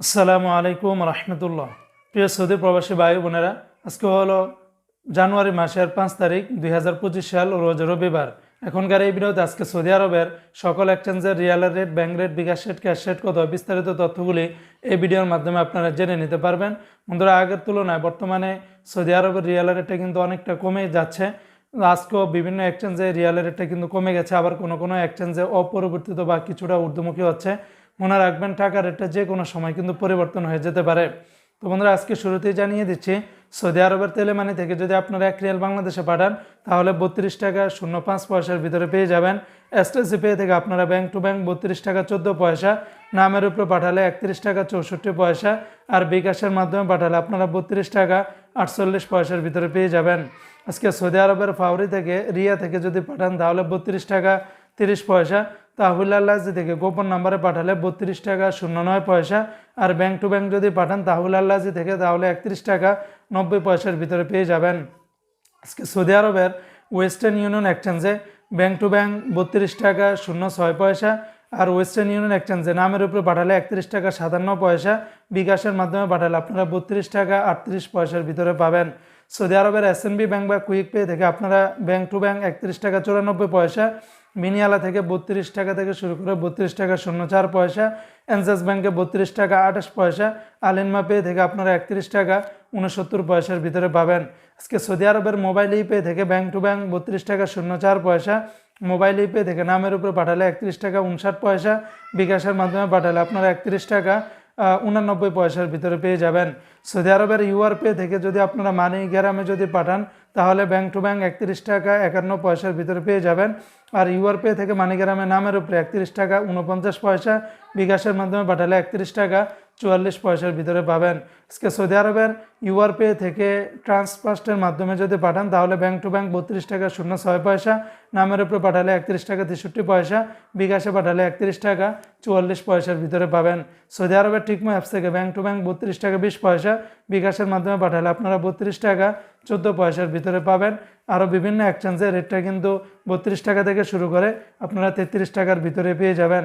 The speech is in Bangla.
আসসালামু আলাইকুম রহমতুল্লাহ। প্রিয় সৌদি প্রবাসী ভাই বোনেরা, আজকে হলো জানুয়ারি মাসের পাঁচ তারিখ দুই হাজার পঁচিশ সাল, রোজ রবিবার। এখনকার এই ভিডিওতে আজকে সৌদি আরবের সকল এক্সচেঞ্জের রিয়ালের rate, bank rate, bKash rate, cash rate কত, বিস্তারিত তথ্যগুলি এই ভিডিওর মাধ্যমে আপনারা জেনে নিতে পারবেন। বন্ধুরা, আগের তুলনায় বর্তমানে সৌদি আরবের রিয়ালের রেটটা কিন্তু অনেকটা কমে যাচ্ছে। আজকেও বিভিন্ন এক্সচেঞ্জে রিয়ালের রেটটা কিন্তু কমে গেছে, আবার কোনো কোনো এক্সচেঞ্জে অপরিবর্তিত বা কিছুটা ঊর্ধ্বমুখী হচ্ছে। মনে রাখবেন টাকা রেটটা যে কোনো সময় কিন্তু পরিবর্তন হয়ে যেতে পারে। তো বন্ধুরা, আজকে শুরুতেই জানিয়ে দিচ্ছি, সৌদি আরবের তেলেমানি থেকে যদি আপনারা এক রিয়াল বাংলাদেশে পাঠান, তাহলে বত্রিশ টাকা শূন্য পাঁচ পয়সার ভিতরে পেয়ে যাবেন। এসটিসি পে থেকে আপনারা ব্যাংক টু ব্যাংক বত্রিশ টাকা চোদ্দ পয়সা, নামের উপরে পাঠালে একত্রিশ টাকা চৌষট্টি পয়সা, আর বিকাশের মাধ্যমে পাঠালে আপনারা বত্রিশ টাকা আটচল্লিশ পয়সার ভিতরে পেয়ে যাবেন। আজকে সৌদি আরবের ফাউরি থেকে, রিয়া থেকে যদি পাঠান, তাহলে বত্রিশ টাকা তিরিশ পয়সা তাহলে আল্লাহজি থেকে গোপন নাম্বারে পাঠালে বত্রিশ টাকা শূন্য নয় পয়সা, আর ব্যাংক টু ব্যাংক যদি পাঠান, তাহলে আল্লাহজি থেকে তাহলে একত্রিশ টাকা নব্বই পয়সার ভিতরে পেয়ে যাবেন। আজকে সৌদি আরবের ওয়েস্টার্ন ইউনিয়ন এক্সচেঞ্জে ব্যাংক টু ব্যাংক বত্রিশ টাকা শূন্য ছয় পয়সা, আর ওয়েস্টার্ন ইউনিয়ন এক্সচেঞ্জে নামের উপরে পাঠালে একত্রিশ টাকা সাতান্ন পয়সা, বিকাশের মাধ্যমে পাঠালে আপনারা বত্রিশ টাকা আটত্রিশ পয়সার ভিতরে পাবেন। সৌদি আরবের এসএনবি ব্যাংক বা কুইক পে থেকে আপনারা ব্যাংক টু ব্যাংক একত্রিশ টাকা চুরানব্বই পয়সা মিনিয়ালা থেকে বত্রিশ টাকা থেকে শুরু করে বত্রিশ টাকা শূন্য চার পয়সা এনসেস ব্যাংকে বত্রিশ টাকা আঠাশ পয়সা আলিনমা পে থেকে আপনারা একত্রিশ টাকা উনসত্তর পয়সার ভিতরে পাবেন। আজকে সৌদি আরবের মোবাইল ই পে থেকে ব্যাংক টু ব্যাংক বত্রিশ টাকা শূন্য চার পয়সা, মোবাইল ই পে থেকে নামের উপরে পাঠালে একত্রিশ টাকা উনষাট পয়সা, বিকাশের মাধ্যমে পাঠালে আপনারা একত্রিশ টাকা উনানব্বই পয়সার ভিতরে পেয়ে যাবেন। সৌদি আরবের ইউআর পে থেকে যদি আপনারা মানি গ্রামে যদি পাঠান তাহলে ব্যাংক টু ব্যাংক একত্রিশ টাকা একান্ন পয়সার ভিতরে পেয়ে যাবেন। আর ইউআর পে থেকে মানিগ্রামের নামের উপরে একত্রিশ টাকা উনপঞ্চাশ পয়সা, বিকাশের মাধ্যমে পাঠালে একত্রিশ টাকা। চুয়াল্লিশ পয়সার ভিতরে পাবেন। আজকে সৌদি আরবের ইউআর পে থেকে ট্রান্সফার্স্টের মাধ্যমে যদি পাঠান, তাহলে ব্যাংক টু ব্যাংক বত্রিশ টাকা শূন্য ছয় পয়সা, নামের উপরে পাঠালে একত্রিশ টাকা তেষট্টি পয়সা, বিকাশে পাঠালে একত্রিশ টাকা, চুয়াল্লিশ পয়সার ভিতরে পাবেন। সৌদি আরবের টিকমো অ্যাপস থেকে ব্যাংক টু ব্যাংক বত্রিশ টাকা বিশ পয়সা, বিকাশের মাধ্যমে পাঠালে আপনারা বত্রিশ টাকা, চোদ্দ পয়সার ভিতরে পাবেন। আরও বিভিন্ন এক্সচেঞ্জের রেটটা কিন্তু বত্রিশ টাকা থেকে শুরু করে আপনারা তেত্রিশ টাকার ভিতরে পেয়ে যাবেন।